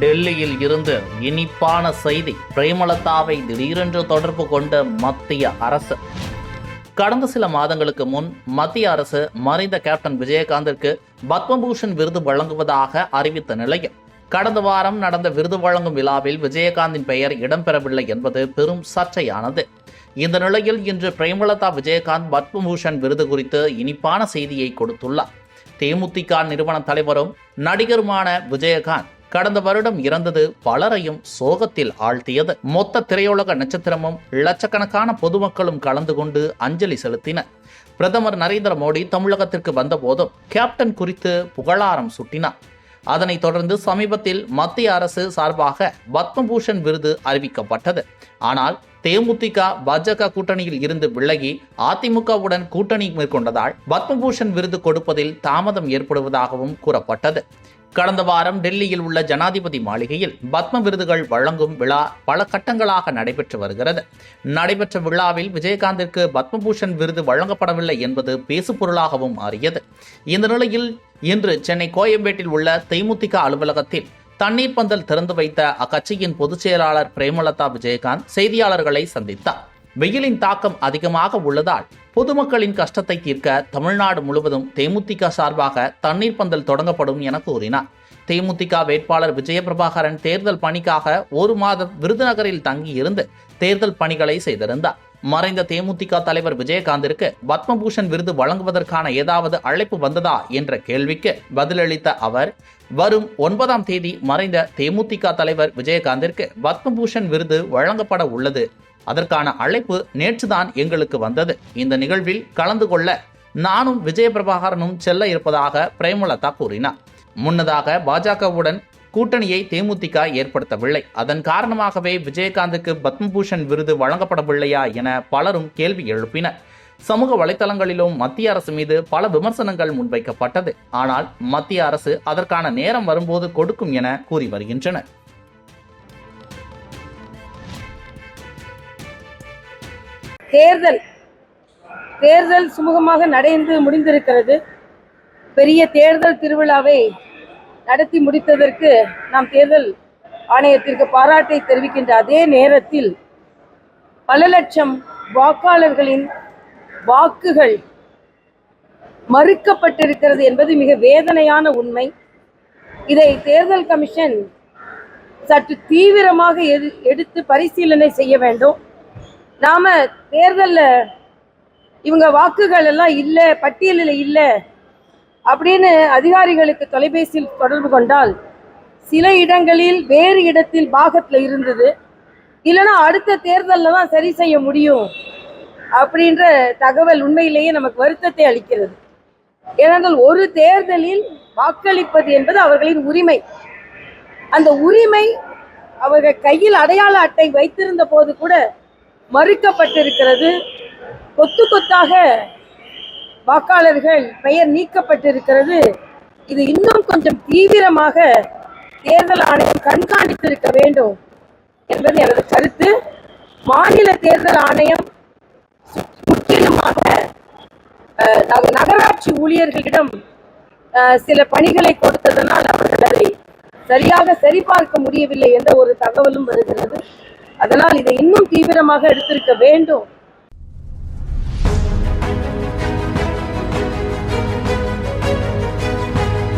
டெல்லியில் இருந்து இனிப்பான செய்தி பிரேமலதாவை திடீரென்று தொடர்பு கொண்ட மத்திய அரசு. கடந்த சில மாதங்களுக்கு முன் மத்திய அரசு மறைந்த கேப்டன் விஜயகாந்திற்கு பத்மபூஷன் விருது வழங்குவதாக அறிவித்த நிலையில் கடந்த வாரம் நடந்த விருது வழங்கும் விழாவில் விஜயகாந்தின் பெயர் இடம்பெறவில்லை என்பது பெரும் சர்ச்சையானது. இந்த நிலையில் இன்று பிரேமலதா விஜயகாந்த் பத்மபூஷன் விருது குறித்து இனிப்பான செய்தியை கொடுத்துள்ளார். தேமுதிக நிறுவன தலைவரும் நடிகருமான விஜயகாந்த் கடந்த வருடம் இறந்தது பலரையும் சோகத்தில் ஆழ்த்தியது. மொத்த திரையுலக நட்சத்திரமும் லட்சக்கணக்கான பொதுமக்களும் கலந்து கொண்டு அஞ்சலி செலுத்தினர். பிரதமர் நரேந்திர மோடி தமிழகத்திற்கு வந்தபோதும் கேப்டன் குறித்து புகழாரம் சுட்டினார். அதனைத் தொடர்ந்து சமீபத்தில் மத்திய அரசு சார்பாக பத்மபூஷன் விருது அறிவிக்கப்பட்டது. ஆனால் தேமுதிக பாஜக கூட்டணியில் இருந்து விலகி அதிமுகவுடன் கூட்டணி மேற்கொண்டதால் பத்மபூஷன் விருது கொடுப்பதில் தாமதம் ஏற்படுவதாகவும் கூறப்பட்டது. கடந்த வாரம் டெல்லியில் உள்ள ஜனாதிபதி மாளிகையில் பத்ம விருதுகள் வழங்கும் விழா பல கட்டங்களாக நடைபெற்று வருகிறது. நடைபெற்ற விழாவில் விஜயகாந்திற்கு பத்மபூஷன் விருது வழங்கப்படவில்லை என்பது பேசுபொருளாகவும் மாறியது. இந்த நிலையில் இன்று சென்னை கோயம்பேட்டில் உள்ள தேமுதிக அலுவலகத்தில் தண்ணீர் பந்தல் திறந்து வைத்த அக்கட்சியின் பொதுச் செயலாளர் பிரேமலதா விஜயகாந்த் செய்தியாளர்களை சந்தித்தார். வெயிலின் தாக்கம் அதிகமாக உள்ளதால் பொதுமக்களின் கஷ்டத்தை தீர்க்க தமிழ்நாடு முழுவதும் தேமுதிக சார்பாக தண்ணீர் பந்தல் தொடங்கப்படும் என கூறினார். தேமுதிக வேட்பாளர் விஜயபிரபாகரன் தேர்தல் பணிக்காக ஒரு மாதம் விருதுநகரில் தங்கியிருந்து தேர்தல் பணிகளை செய்திருந்தார். மறைந்த தேமுதிக தலைவர் விஜயகாந்திற்கு பத்மபூஷன் விருது வழங்குவதற்கான ஏதாவது அழைப்பு வந்ததா என்ற கேள்விக்கு பதிலளித்த அவர் வரும் ஒன்பதாம் தேதி மறைந்த தேமுதிக தலைவர் விஜயகாந்திற்கு பத்மபூஷன் விருது வழங்கப்பட உள்ளது அதற்கான அழைப்பு நேற்றுதான் எங்களுக்கு வந்தது. இந்த நிகழ்வில் கலந்து கொள்ள நானும் விஜயபிரபாகரனும் செல்ல இருப்பதாக பிரேமலதா கூறினார். முன்னதாக பாஜகவுடன் கூட்டணியை தேமுதிக ஏற்படுத்தவில்லை. அதன் காரணமாகவே விஜயகாந்துக்கு பத்மபூஷன் விருது வழங்கப்படவில்லையா என பலரும் கேள்வி எழுப்பினர். சமூக வலைதளங்களிலும் மத்திய அரசு மீது பல விமர்சனங்கள் முன்வைக்கப்பட்டது. ஆனால் மத்திய அரசு அதற்கான நேரம் வரும்போது கொடுக்கும் என கூறி வருகின்றனர். தேர்தல் தேர்தல் சுமூகமாக நடந்து முடிந்திருக்கிறது. பெரிய தேர்தல் திருவிழாவை நடத்தி முடித்ததற்கு நாம் தேர்தல் ஆணையத்திற்கு பாராட்டை தெரிவிக்கின்ற அதே நேரத்தில் பல லட்சம் வாக்காளர்களின் வாக்குகள் மறுக்கப்பட்டிருக்கிறது என்பது மிக வேதனையான உண்மை. இதை தேர்தல் கமிஷன் சற்று தீவிரமாக எது எடுத்து பரிசீலனை செய்ய வேண்டும். நாம தேர்தலில் இவங்க வாக்குகள் எல்லாம் இல்லை பட்டியலில் இல்லை அப்படின்னு அதிகாரிகளுக்கு தொலைபேசியில் தொடர்பு கொண்டால் சில இடங்களில் வேறு இடத்தில் பாகத்தில் இருந்தது. இல்லைன்னா அடுத்த தேர்தலில் தான் சரி செய்ய முடியும் அப்படின்ற தகவல் உண்மையிலேயே நமக்கு வருத்தத்தை அளிக்கிறது. ஏனென்றால் ஒரு தேர்தலில் வாக்களிப்பது என்பது அவர்களின் உரிமை. அந்த உரிமை அவர்கள் கையில் அடையாள அட்டை வைத்திருந்த போது கூட மறுக்கப்பட்டிருக்கிறது. கொத்து கொத்தாக வாக்காளர்கள் பெயர் நீக்கப்பட்டிருக்கிறது. இது இன்னும் கொஞ்சம் தீவிரமாக தேர்தல் ஆணையம் கண்காணித்திருக்க வேண்டும் என்பது எனது கருத்து. மாநில தேர்தல் ஆணையம் முற்றிலுமாக அஹ், நகராட்சி ஊழியர்களிடம் சில பணிகளை கொடுத்ததனால் அவர்கள் அதை சரியாக சரிபார்க்க முடியவில்லை என்ற ஒரு தகவலும் வருகிறது. அதனால் இதை இன்னும் தீவிரமாக எடுத்திருக்க வேண்டும்.